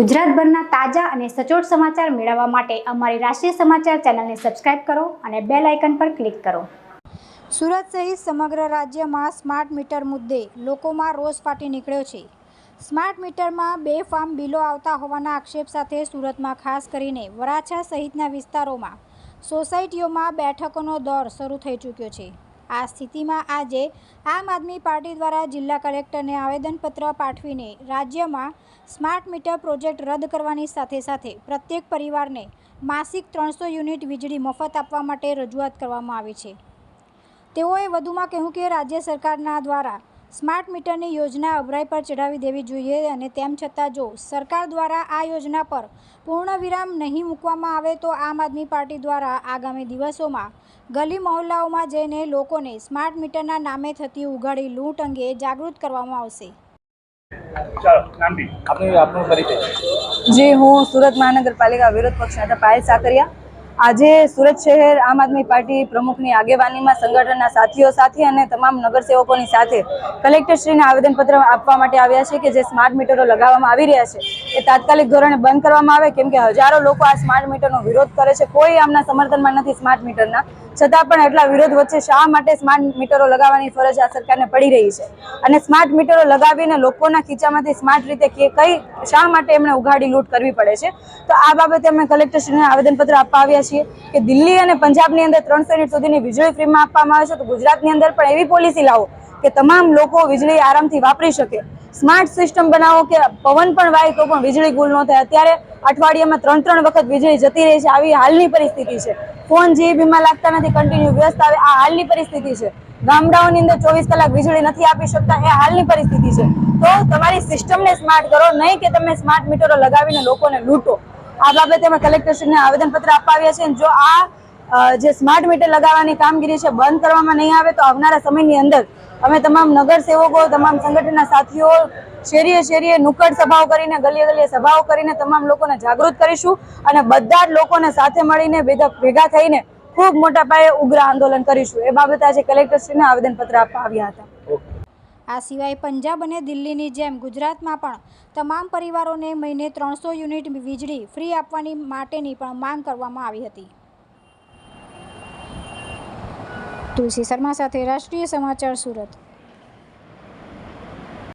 ગુજરાતભરના તાજા અને સચોટ સમાચાર મેળવવા માટે અમારી રાષ્ટ્રીય સમાચાર ચેનલને સબસ્ક્રાઇબ કરો અને બેલ આઇકન પર ક્લિક કરો. સુરત સહિત સમગ્ર રાજ્યમાં સ્માર્ટ મીટર મુદ્દે લોકોમાં રોષ ફાટી નીકળ્યો છે. સ્માર્ટ મીટરમાં બે ફાર્મ બિલો આવતા હોવાના આક્ષેપ સાથે સુરતમાં ખાસ કરીને વરાછા સહિતના વિસ્તારોમાં સોસાયટીઓમાં બેઠકોનો દોર શરૂ થઈ ચૂક્યો છે. આ સ્થિતિમાં આજે આમ આદમી પાર્ટી દ્વારા જિલ્લા કલેક્ટરને આવેદનપત્ર પાઠવીને રાજ્યમાં સ્માર્ટ મીટર પ્રોજેક્ટ રદ કરવાની સાથે સાથે પ્રત્યેક પરિવારને માસિક ત્રણસો યુનિટ વીજળી મફત આપવા માટે રજૂઆત કરવામાં આવી છે. તેઓએ વધુમાં કહ્યું કે રાજ્ય સરકારના દ્વારા સ્માર્ટ મીટરની યોજના અભરાઈ પર ચઢાવી દેવી જોઈએ અને તેમ છતાં જો સરકાર દ્વારા આ યોજના પર પૂર્ણ વિરામ નહીં મૂકવામાં આવે તો આમ આદમી પાર્ટી દ્વારા આગામી દિવસોમાં ગલી મહોલ્લાઓમાં જઈને લોકોને સ્માર્ટ મીટરના નામે થતી ઉઘાડી લૂંટ અંગે જાગૃત કરવામાં આવશે. ચાલો નામથી આપનું આપનું પરિચય. જી હું સુરત મહાનગરપાલિકા વિરોધ પક્ષ નેતા પાયલ સાકરિયા. આજે સુરત શહેર આમ આદમી પાર્ટી પ્રમુખની આગેવાનીમાં સંગઠનના સાથીઓ સાથે અને તમામ નગરસેવકોની સાથે કલેક્ટરશ્રીને આવેદનપત્ર આપવા માટે આવ્યા છે કે જે સ્માર્ટ મીટરો લગાવવામાં આવી રહ્યા છે, એ તાત્કાલિક ધોરણે બંધ કરવામાં આવે, કેમ કે હજારો લોકો આ સ્માર્ટ મીટરનો વિરોધ કરે છે. કોઈ આમના સમર્થનમાં નથી સ્માર્ટ મીટરના. છતાં પણ એટલા વિરોધ વચ્ચે શા માટે સ્માર્ટ મીટરો લગાવવાની ફરજ આ સરકારને પડી રહી છે? અને સ્માર્ટ મીટરો લગાવીને લોકોના ખીચામાંથી સ્માર્ટ રીતે કઈ શા માટે એમણે ઉઘાડી લૂંટ કરવી પડે છે? તો આ બાબતે અમે કલેક્ટરશ્રીને આવેદનપત્ર આપવા આવ્યા છીએ. કે દિલ્હી અને પંજાબની અંદર ત્રણસો યુનિટ સુધીની વીજળી ફ્રીમાં આપવામાં આવે છે, તો ગુજરાતની અંદર પણ એવી પોલિસી લાવો કે તમામ લોકો વીજળી આરામથી વાપરી શકે. સ્માર્ટ સિસ્ટમ બનાવો કે પવન પણ વાય તો પણ વીજળી ગુલ ન થાય. અત્યારે અઠવાડિયામાં ત્રણ ત્રણ વખત વીજળી જતી રહી છે. આવી હાલની પરિસ્થિતિ છે. ફોન જીબીમાં લાગતા નથી કન્ટિન્યુ વ્યસ્ત આવે, આ હાલની પરિસ્થિતિ છે. ગામડાઓની અંદર ચોવીસ કલાક વીજળી નથી આપી શકતા, એ હાલની પરિસ્થિતિ છે. તો તમારી સિસ્ટમને સ્માર્ટ કરો, નહીં કે તમે સ્માર્ટ મીટરો લગાવીને લોકોને લૂંટો. આ બાબતે અમે કલેક્ટરશ્રીને આવેદનપત્ર આપવા છે જો આ જે સ્માર્ટ મીટર લગાવવાની કામગીરી છે બંધ કરવામાં નહીં આવે, તો આવનારા સમયની અંદર અમે તમામ નગર સેવકો, તમામ સંગઠનના સાથીઓ, શેરીએ શેરીએ નુક્કડ સભાઓ કરીને, ગલીએ ગલીએ સભાઓ કરીને તમામ લોકોને જાગૃત કરીશું અને બધા જ લોકોને સાથે મળીને ભેગા થઈને ખૂબ મોટા પાયે ઉગ્ર આંદોલન કરીશું. એ બાબતે આજે કલેક્ટરશ્રીને આવેદનપત્ર આપવા આવ્યા હતા. આ સિવાય પંજાબ અને દિલ્હીની જેમ ગુજરાતમાં પણ તમામ પરિવારોને મહિને ત્રણસો યુનિટ વીજળી ફ્રી આપવાની માટેની પણ માંગ કરવામાં આવી હતી. તુલસી શર્મા સાથે રાષ્ટ્રીય સમાચાર સુરત.